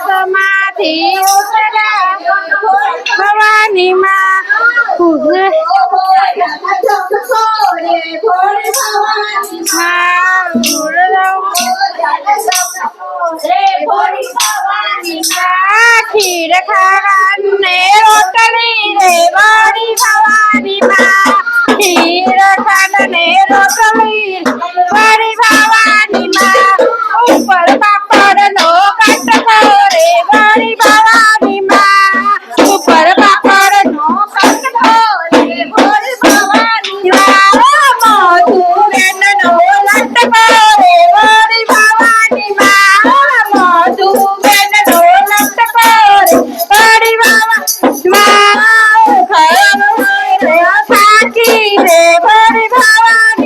ભક્તમાંથી ભવાની માં ખીર ખાવાની રોટલી રે વાળી ખાવા ধন্যবাদ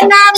pena